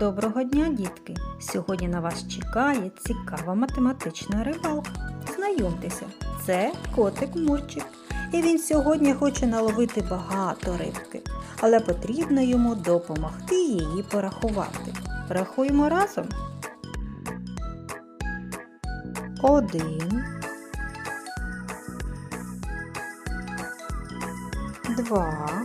Доброго дня, дітки! Сьогодні на вас чекає цікава математична рибалка. Знайомтеся, це котик Мурчик. І він сьогодні хоче наловити багато рибки, але потрібно йому допомогти її порахувати. Рахуємо разом. Один. Два.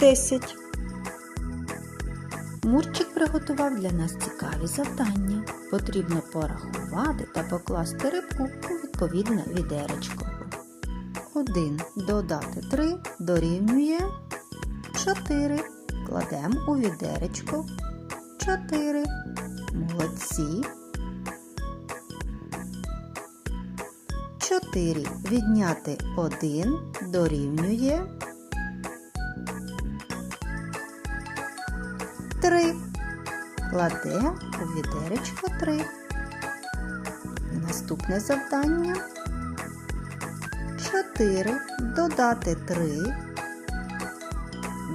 Десять. Мурчик приготував для нас цікаві завдання. Потрібно порахувати та покласти рибку у відповідне відеречко. 1 додати 3 дорівнює 4. Кладемо у відеречко 4. Молодці. 4 відняти 1 дорівнює 3. Кладе у відеречко 3. Наступне завдання. 4 додати 3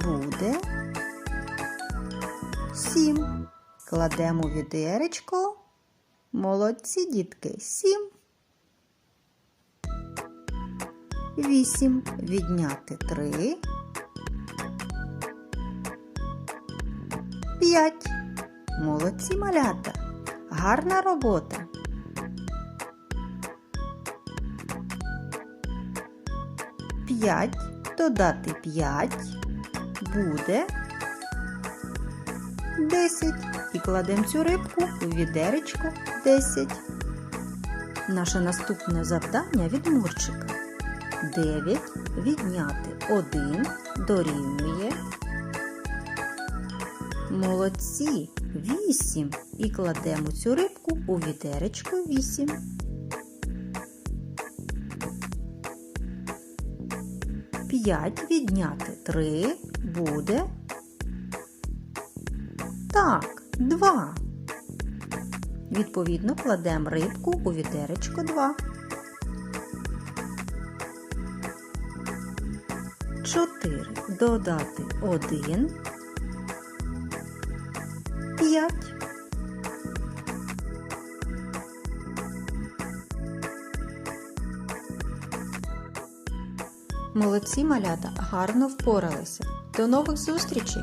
буде 7. Кладемо відеречко. Молодці дітки 7. 8 відняти 3 П'ять. Молодці малята. Гарна робота. П'ять додати п'ять буде десять. І кладемо цю рибку у відеречко десять. Наше наступне завдання від Мурчика. Дев'ять відняти один дорівнює Молодці. Вісім. І кладемо цю рибку у відеречко вісім. П'ять відняти три буде. Так, два. Відповідно, кладемо рибку у відеречко 2. 4 додати один п'ять. Молодці малята гарно впоралися. До нових зустрічей!